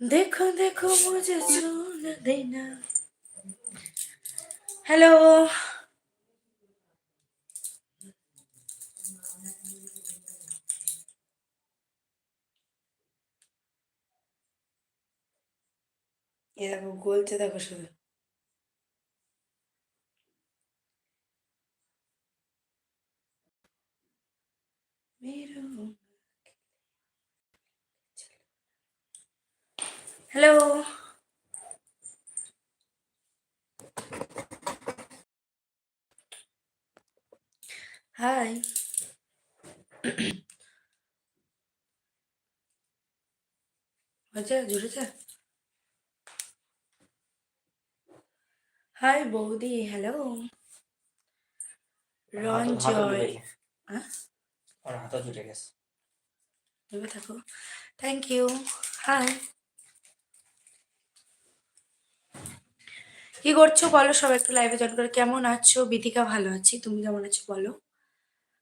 দেখো দেখো মুঝে ছুনা দেনা। হ্যালো। এ দেখো গলছে দেখো শুধু। হাই হয়েছে জুড়েছে হাই বৌদি হ্যালো রঞ্জয়। হ্যাঁ হাতও জুটে গেছে। ভেবে থাকো থ্যাংক ইউ হাই কি করছ বলো সবাই একটু লাইভে জয়েন করে। কেমন আছো? বিথিকা ভালো আছি। তুমি কেমন আছো বলো?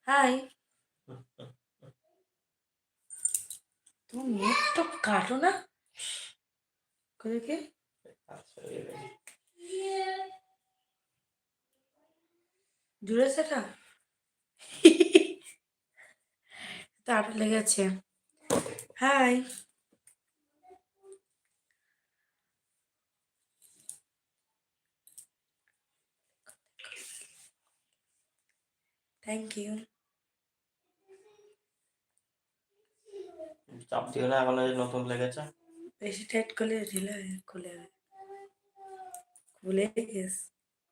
হাই। তুমি নেট তো কাটো না? কোথাকে। জুড়ে সেটা তার লেগেছে। হাই। থ্যাংক ইউ চাপ দিও না এখন নতুন লেগেছে। বেশি টাইট করলে ঢিলা হয়ে খুলে। খুলে গেছে।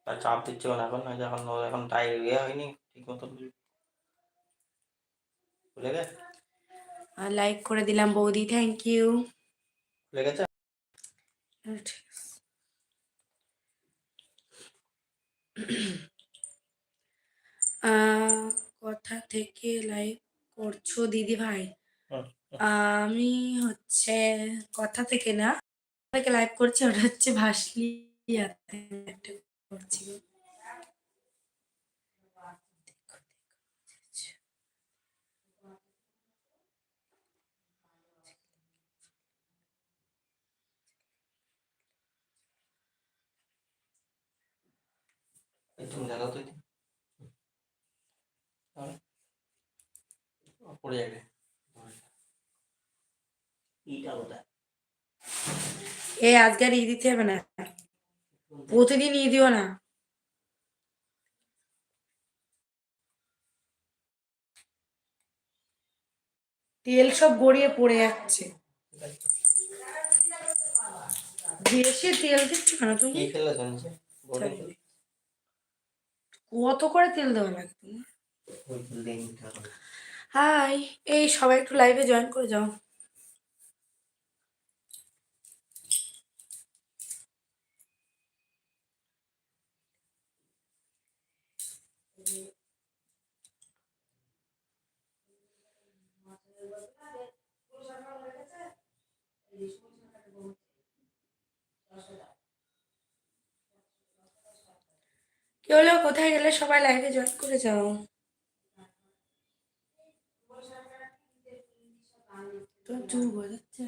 আর চাপ দিচ্ছিও না এখন ওই এখন এখন টাই ইয়ে হয়নি ঠিক মতন। খুলে গেছে? আর লাইক করে দিলাম বৌদি থ্যাংক ইউ খুলে গেছে? কথা থেকে লাইক করছ দিদি ভাই হুম, আমি হচ্ছে কথা থেকে না থেকে লাইভ করছি ওটা হচ্ছে ভাসলি করছি। তুমি দেখাও তো। পড়ে যাবে। ইটা কোথায় এ আজকে আর ই দিতে হবে না। প্রতিদিন ই দিও না। তেল সব গড়িয়ে পড়ে যাচ্ছে। বেশি তেল দিচ্ছ কেন তুমি? চলো। কত করে তেল দেওয়া লাগে তুমি। হাই এই সবাই একটু লাইভে জয়েন করে যাও। কি হলো? কোথায় গেলে সবাই লাইভে জয়েন করে যাও? তোর চুল বোঝাচ্ছে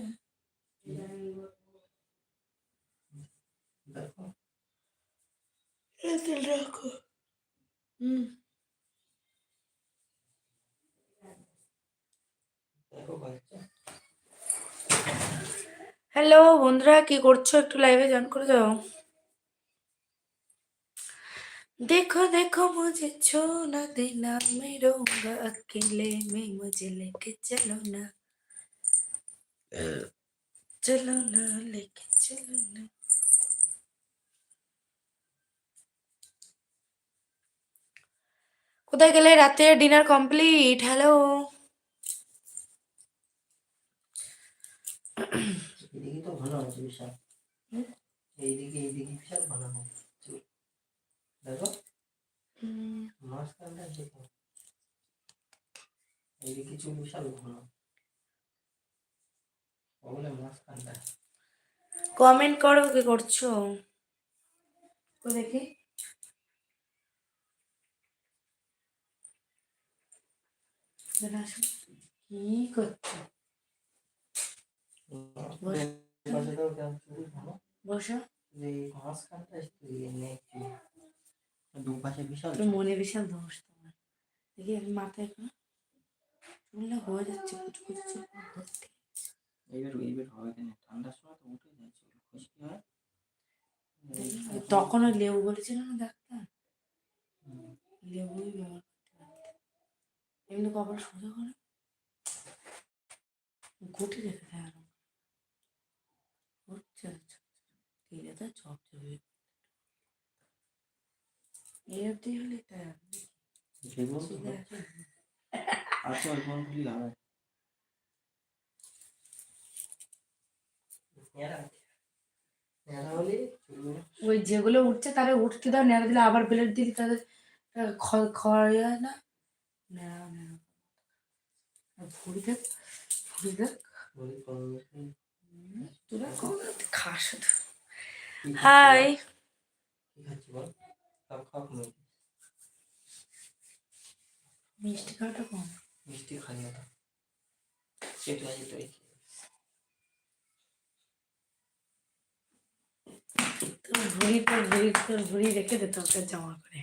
রাখো। হুম দেখো বাচ্চা হ্যালো বন্ধুরা কি করছো একটু লাইভে জয়েন করে যাও देखो देखो मुझे छोना देना मैं रहूंगा अकेले में मुझे लेके चलो ना चलो ना लेके चलो ना কোথায় গেলে রাতে ডিনার কমপ্লিট হ্যালো এদিকে তো ভালো আছে বিশাল। এইদিকে এইদিকে বিশাল ভালো হবে দেখো। মাঝখানটা দেখো এইদিকে চুল বিশাল ভালো। ওগুলো মাঝখানটা। কমেন্ট করো কি করছ। ও দেখি। কি করছ? মনে বিশাল দোষ তোমার। দেখি আমি মাথায় চুলটা হয়ে যাচ্ছে কুচু কুচু চুল ভর্তি। এইবার এইবার হবে কেন? ঠান্ডার সময় তো উঠে যায় চুল খুশকি হয়। তখন ওই লেবু বলেছিল না ডাক্তার। লেবুই ব্যবহার করতে এমনি কপাল সোজা করে। ঘুটে রেখে দেয় আরও। এই অবধি হলে ওই খুলি হবে ওই যেগুলো উঠছে তারা উঠতে দাও নেড়া দিলে আবার বেলেট দিলে তাদের খড় ইয়ে হয় না? নেড়া নেড়া। ভুড়ি দেখ ভুড়ি দেখ। তোরা কখন খাস শুধু হাই। কি খাচ্ছি বল সব খাও তুমি মিষ্টি খাওয়াটা কম। মিষ্টি খাই না তো। সেটু আছে তো এই তোর ভুড়ি তোর ভুড়ি তোর ভুড়ি রেখে দে জামা করে।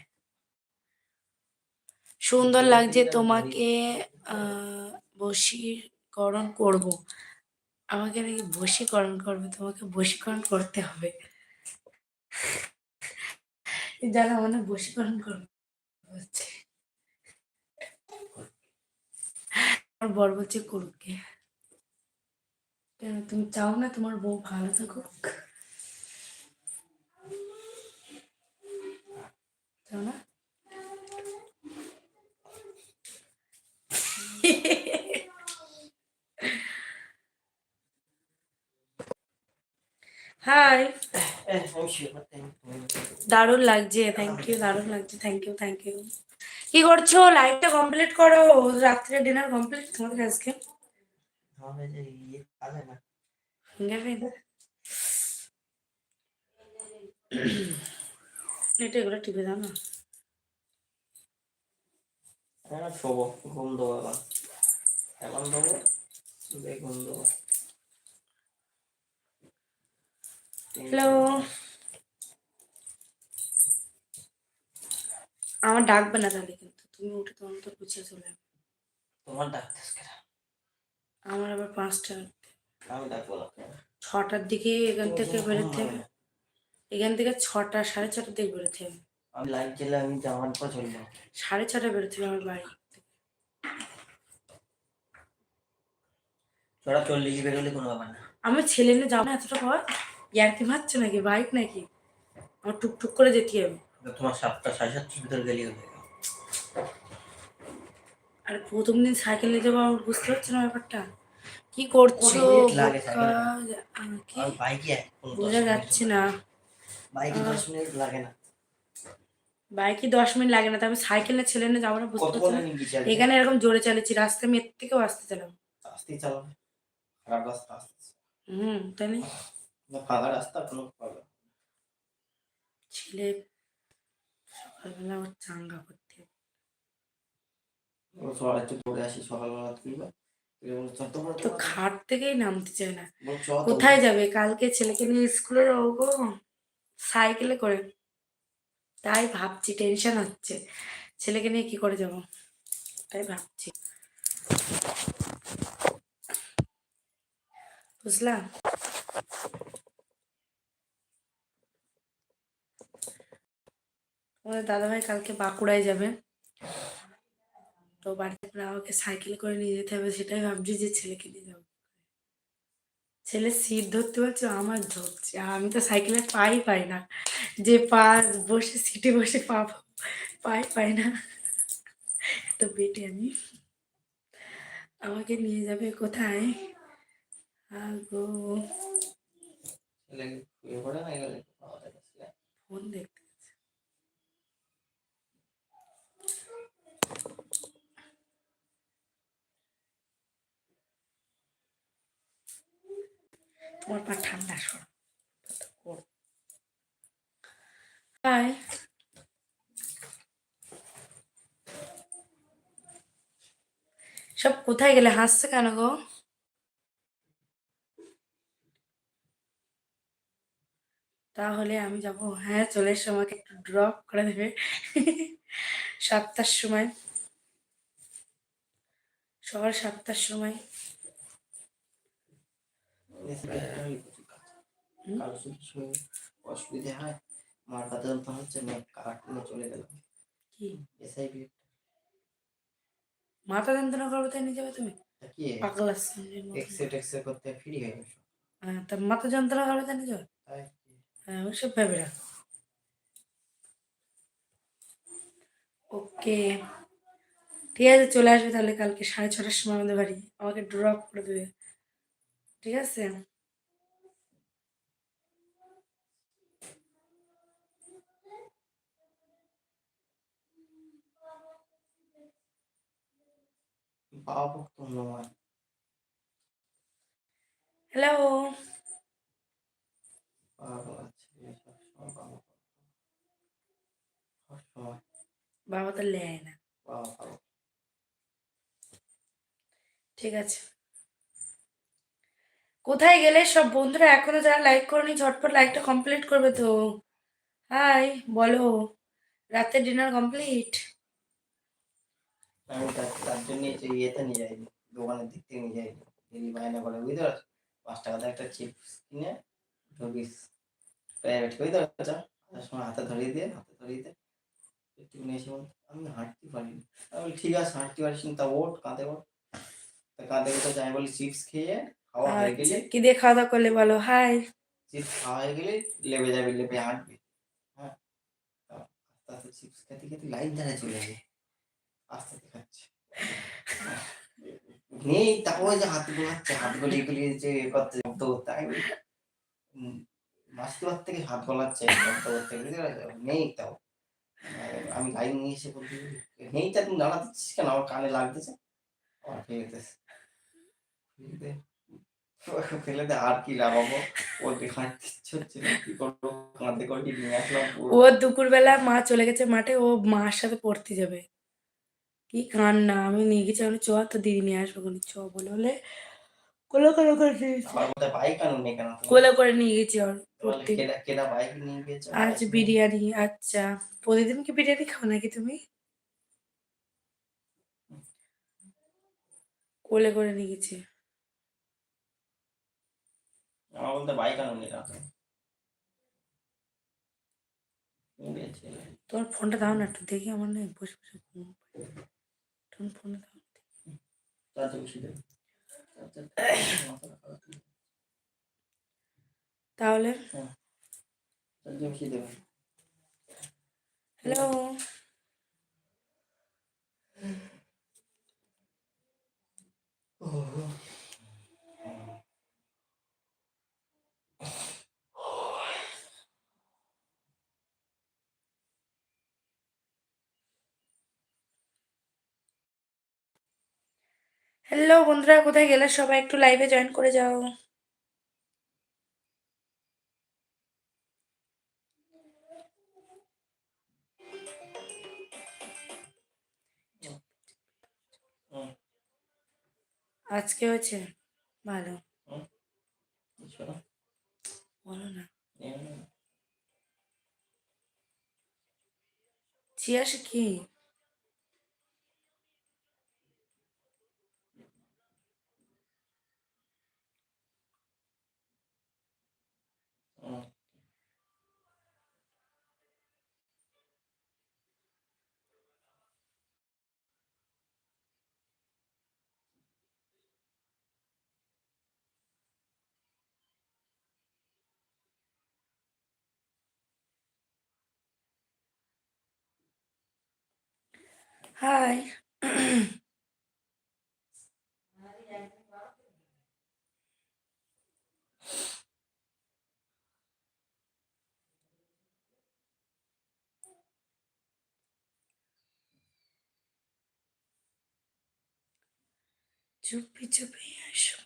সুন্দর লাগছে তোমাকে আহ, বশীকরণ করব। আমাকে নাকি বশীকরণ করবে, তোমাকে বশীকরণ করতে হবে। যারা মানে বশীকরণ করবে আমার বর বলছে কেন, তুমি চাও না তোমার বউ ভালো থাকুক? চাও না? হাই দারুণ লাগছে থ্যাংক ইউ দারুণ লাগছে থ্যাংক ইউ থ্যাংক ইউ কি করছ? লাইভটা কমপ্লিট করো। রাত্রে ডিনার কমপ্লিট তোমাদের আজকে? এটা এগুলো টিপে দাও না। হ্যাঁ শোবো ঘুম দেবো এখন এখন দেবো ঘুম দেবো। হ্যালো আমার ডাকবে না তাহলে কিন্তু। তুমি উঠে তোমার তো গুছিয়ে চলে যাবে তোমার ডাক্তার কেন? আমার আবার পাঁচটা আমি ডাকবো না ছটার দিকে এখান থেকে বেরোতে হবে এখান থেকে ছটা সাড়ে ছটার দিকে বেরোতে হবে। আমি লাইট জ্বলে আমি জামার পর চলবো সাড়ে ছটা বেরোতে হবে আমার বাড়ি। তোরা চল্লিশ বেরোলে কোনো ব্যাপার না। আমার ছেলে নিয়ে যাব না এতটা পর? ইয়ার্কি মারছে নাকি? বাইক নাকি? আমার টুকটুক করে যেতে হবে। তোমার সাতটা সাড়ে সাতটার ভিতরে গেলে। আর প্রথম দিন সাইকেল নিয়ে যাব আমার বুঝতে পারছ না ব্যাপারটা। কি করছ? বোঝা যাচ্ছে না। বাইকে দশ মিনিট লাগে না। বাইকে দশ মিনিট লাগে না তো আমি সাইকেল ছেলে নিয়ে যাব না বুঝতে পারছি না? এখানে এরকম জোরে চালিয়েছি রাস্তায় আমি এর থেকেও আসতে চালাম আস্তে চালাবে। খারাপ রাস্তা হুম তাহলে? না ফাঁকা রাস্তা কোনো প্রবলেম ছেলে সকালবেলা আবার চাঙ্গা করতে। পড়ে আসি সকালবেলা তুলবে তো খাট থেকেই নামতে চায় না। কোথায় যাবে? কালকে ছেলেকে নিয়ে স্কুলে যাব গো। সাইকেলে করে। তাই ভাবছি টেনশন হচ্ছে। ছেলেকে নিয়ে কি করে যাব? তাই ভাবছি। বুঝলাম তোমাদের দাদাভাই কালকে বাঁকুড়ায় যাবে। তো বাড়িতে আমাকে সাইকেল করে নিয়ে যেতে হবে, সেটাই ভাবছি যে ছেলেকে নিয়ে যাব। ছেলে সিট ধরতে বলছে, আমার ধরছে আমি তো সাইকেলে পাই পাই না। যে পা বসে, সিটে বসে পা পাই পাই না। তো বেটে আমি। আমাকে নিয়ে যাবে কোথায়? আগো ছেলে শুয়ে পড়ে না গেলে আমাদের কাছে ফোন দেখতে গেছে। তোমার পা ঠান্ডা সর হাই সব কোথায় গেলে হাসছে কেন গো? তাহলে আমি যাব হ্যাঁ চলে এসে আমাকে একটু ড্রপ করে দেবে। সাতটার সময়। সকাল সাতটার সময়। অসুবিধা হয় মার কথা হচ্ছে চলে গেলাম। কি? এসআইবি মাথা যন্ত্রণা করবে তাই নিয়ে যাবে তুমি? কি? পাগলা শ্রেণির মতো। করতে ফ্রি হয়ে গেছো? হ্যাঁ, তা মাথা যন্ত্রণা করবে তাই নিয়ে যাবে? হ্যাঁ হ্যাঁ ওইসব ভেবে রাখো ওকে। ঠিক আছে চলে আসবে তাহলে কালকে সাড়ে ছটার সময় আমাদের বাড়ি। আমাকে ড্রপ করে দেবে। ঠিক আছে? নয় হ্যালো বাবা তো লেয় না। ঠিক আছে। কোথায় গেলে? সব বন্ধুরা এখনও যারা লাইক করনি ঝটপট লাইকটা কমপ্লিট করবে তো। হাই বলো। রাতের ডিনার কমপ্লিট আমি তার জন্য ইয়েতে নিয়ে যাইনি দোকানের দিক থেকে নিয়ে যাইনি। দিদি বায়না করে বুঝতে পারছ? পাঁচ টাকাতে একটা চিপস কিনে ঢুকিস প্রাইভেট বুঝতে পারছ তার সময় হাতে ধরিয়ে দিয়ে হাতে ধরিয়ে দিয়ে একটু এসে বলতো, আমি হাঁটতে পারিনি। আমি বলি ঠিক আছে হাঁটতে পারিস না তা ওঠ কাঁধে ওঠ। তা কাঁধে উঠে যাই বলি চিপস খেয়ে খাওয়া হয়ে আচ্ছা গেলে কি দিয়ে খাওয়া দাওয়া করলে বলো? হাই! চিপস খাওয়া হয়ে গেলে লেবে যাবে লেবে হাঁটবে হ্যাঁ? আস্তে আস্তে চিপস খেতে খেতে লাইন ধারে চলে যাবে নেই তাও যে হাত গোলাচ্ছে হাত গলিয়ে গলিয়ে যে করতে শব্দ করতে উম, থেকে হাত গলাচ্ছে শব্দ করতে নেই তাও। আমি লাইন নিয়ে এসে বলতে নেই তা তুমি দাঁড়া দিচ্ছিস কেন? আমার কানে লাগতেছে। আমার ফেলে দে। ফেলে দে আর কি লাগাবো? হাঁটতে ইচ্ছে হচ্ছে কি করব? কাঁধে করে নিয়ে আসলাম ও দুপুরবেলা মা চলে গেছে মাঠে ও মার সাথে পড়তে যাবে। কি কান্না? আমি নিয়ে গেছি আমি চ তো দিদি নিয়ে আসব কোন চ বলে বলে কোলে করে করে? কোলে করে নিয়ে গেছি ওর আজ বিরিয়ানি আচ্ছা। প্রতিদিন কি বিরিয়ানি খাও নাকি তুমি? কোলে করে নিয়ে গেছি। আমার বলতে বাইক নি। তোমার ফোনটা দাও না একটু দেখি আমার না বসে বসে তাহলে? হ্যালো বসিয়ে দেবে। হ্যালো বন্ধুরা কোথায় গেলে? সবাই একটু লাইভে জয়েন করে যাও। আজকে হয়েছে ভালো। বলো না। চিয়াস কি হুম, হাই চুপি চুপি আসো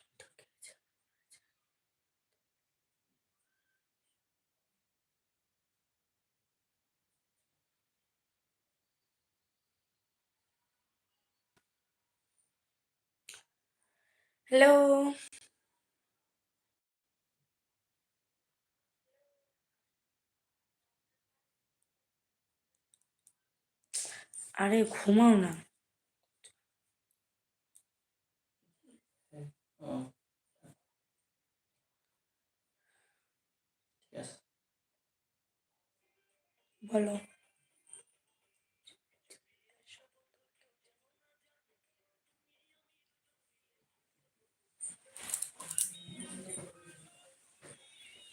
Hello. 아래 고마워 나. 어. 어. 예스. 뭘로?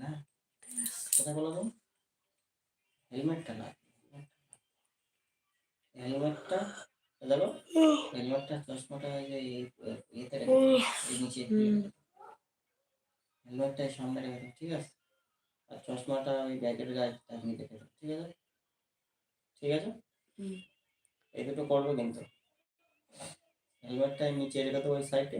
না কোথায় বলো তো। হেলমেটটা না হেলমেটটা হেলমেটটা চশমাটা ইয়েতে নিচে হেলমেটটা সামনে রেখেছি ঠিক আছে? আর চশমাটা ওই ব্যাগের গায়ে রেখে ঠিক আছে? ঠিক আছে। এই দুটো করবে কিন্তু। হেলমেটটা নিচে রেখে দেবো ওই সাইডে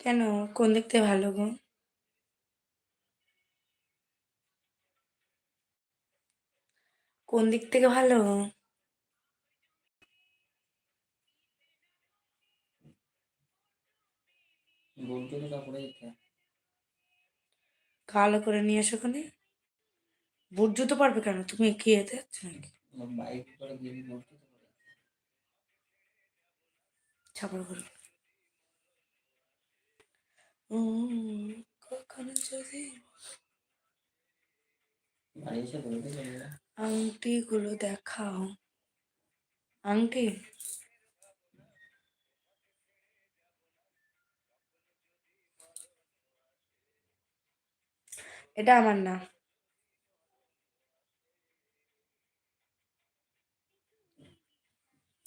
কেন? কোন থেকে ভালো গো? কোন দিক থেকে ভালো? কালো করে নিয়ে এসো ওখানে। বুট জুতো পারবে কেন? তুমি কি এতে নাকি? ছাপড় করে। কখনো যদি আংটিগুলো দেখাও। আংটি? এটা আমার না।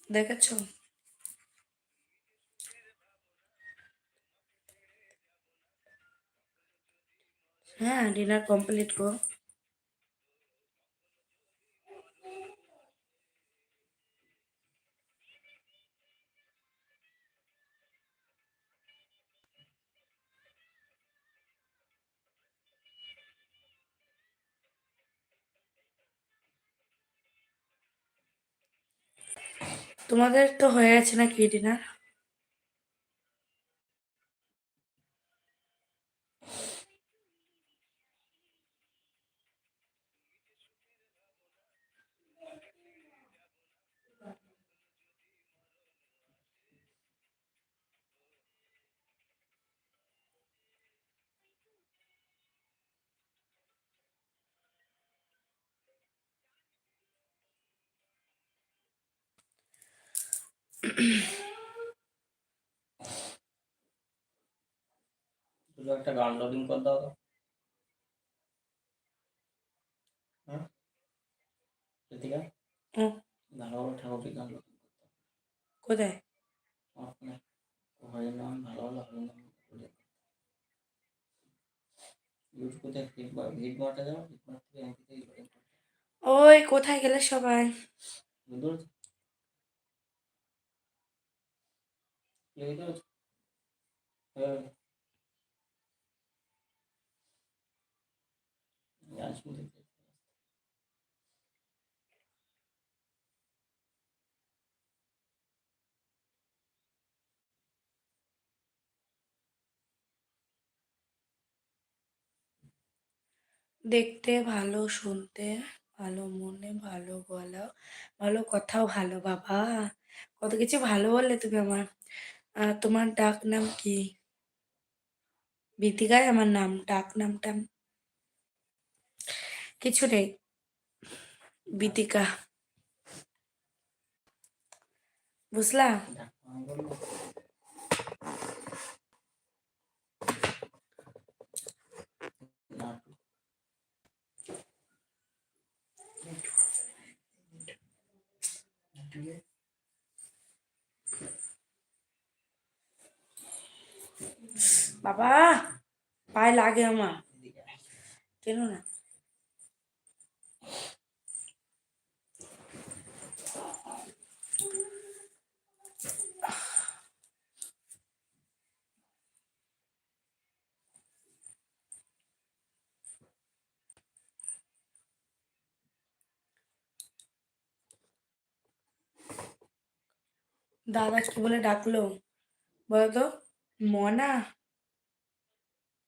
দেখেছ? হ্যাঁ ডিনার কমপ্লিট গো। তোমাদের তো হয়ে গেছে নাকি ডিনার একটা গান লোডিং করে দাও। হ্যাঁ? ভালো গান করতে কোথায়? ভালো ওই কোথায় গেলে সবাই বুঝতে পেরেছ বুঝতে পেরেছ হ্যাঁ গান শুনতে চাই। দেখতে ভালো, শুনতে ভালো, মনে ভালো, গলা ভালো, কথাও ভালো, বাবা। কত কিছু ভালো বললে তুমি আমার। তোমার ডাক নাম কি? বিথিকায় আমার নাম ডাক নামটা কিছু নেই বিতিকা বুঝলা ডাক্তার বলল বাবা পায়ে লাগে আমার এদিকে আয়। টেনো না দাদা কি বলে ডাকলো বলো তো মনা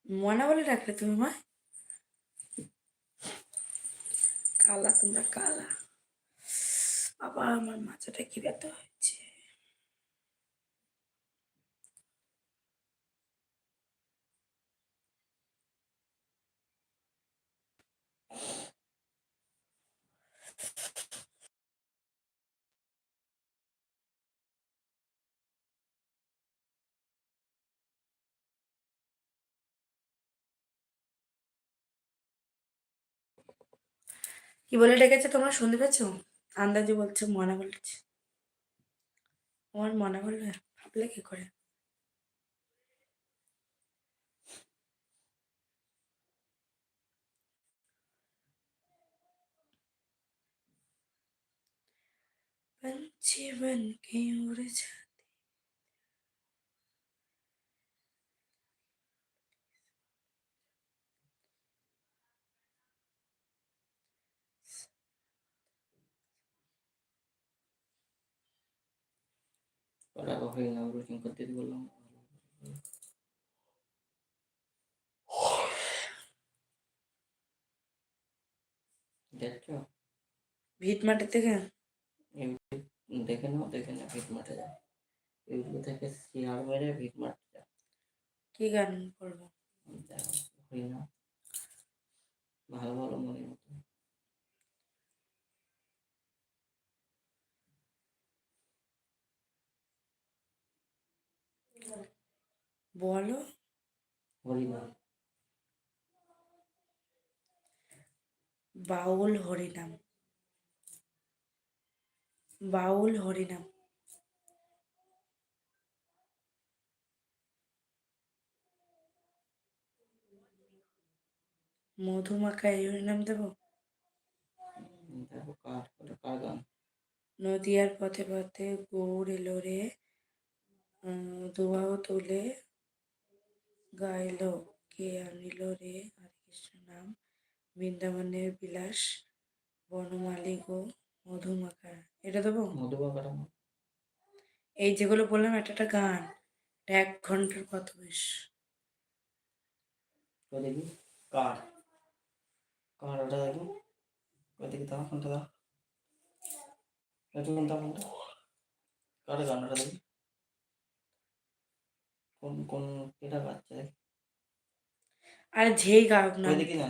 মনা বলে ডাকলে তুমি মা কালা তোমরা কালা আবার আমার মাথাটা কি ব্যথা হচ্ছে কি বলে ডেকেছে তোমরা শুনতে পেয়েছো আন্দাজে বলছে মনা বলেছে আমার মনে বলবে ভাবলে কি করে पंछी बन के उड़ जाते ওরা হয়ে করতে বললাম। দেখছ? ভিট মাটি থেকে? দেখে নাও দেখে নাও ভিট মাঠে যাও এগুলো থেকে মেরে ভিট মাঠে যাও কি গান করব? দেখো না ভালো ভালো মনের মতো বলো। হরিনাম বাউল হরিনাম। বাউল হরিনাম। মধুমাখা এই হরিনাম দেবো? নদিয়ার পথে পথে গৌর এলো রে দুবাহু তুলে গাইলো কে আনিল রে? হরে কৃষ্ণ নাম। বৃন্দাবনের বিলাস বনমালী গো মধুমাখা। এটা দেবো? মধুবাগাটা এই যেগুলো বললাম একটা একটা গান। এটা এক ঘণ্টার কত বেশ? দেখি? কার? কার ওটা দেখি? ওই দেখি দাও ফোনটা দাও। ফোনটা ফোনটা কার গান ওটা দেখি? কোন কোন এটা বাচ্চা দেখি। আর যেই গায়ক না দেখি না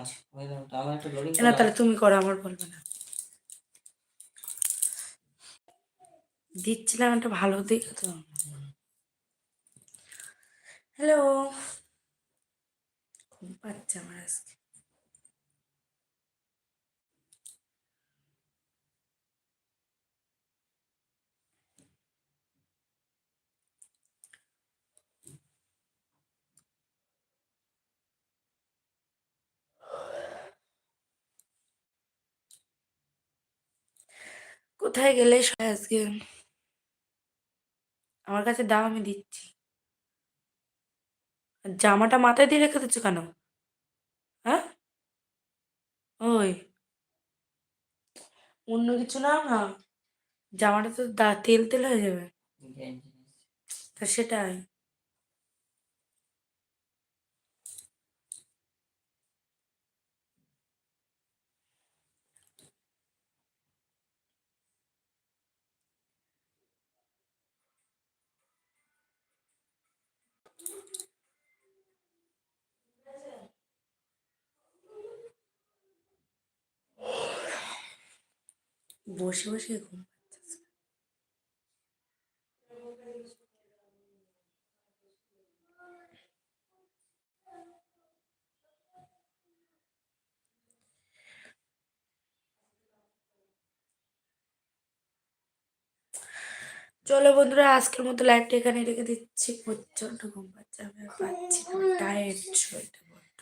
আমার একটা লোডিং না তাহলে তুমি করো আমার বলবে না। দিচ্ছিলাম একটা ভালো দিক তো। হ্যালো ঘুম পাচ্ছে আমার আজকে। কোথায় গেলে আজকে আমার কাছে দাও আমি দিচ্ছি। জামাটা মাথায় দিয়ে রেখে দিচ্ছ কেন? হ্যাঁ? ওই। অন্য কিছু নাও না? জামাটা তো দা- তেল তেল হয়ে যাবে। তা সেটাই। বসে বসে ঘুম চলো বন্ধুরা, আজকের মতো লাইভটা এখানে রেখে দিচ্ছি। প্রচণ্ড ঘুম পাচ্ছে, আমি পাচ্ছি বড্ড।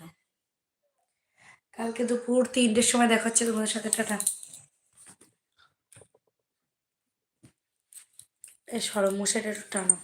কালকে দুপুর তিনটের সময় দেখা হচ্ছে তোমাদের সাথে, টাটা। এই সরম মশাইটা একটু টানো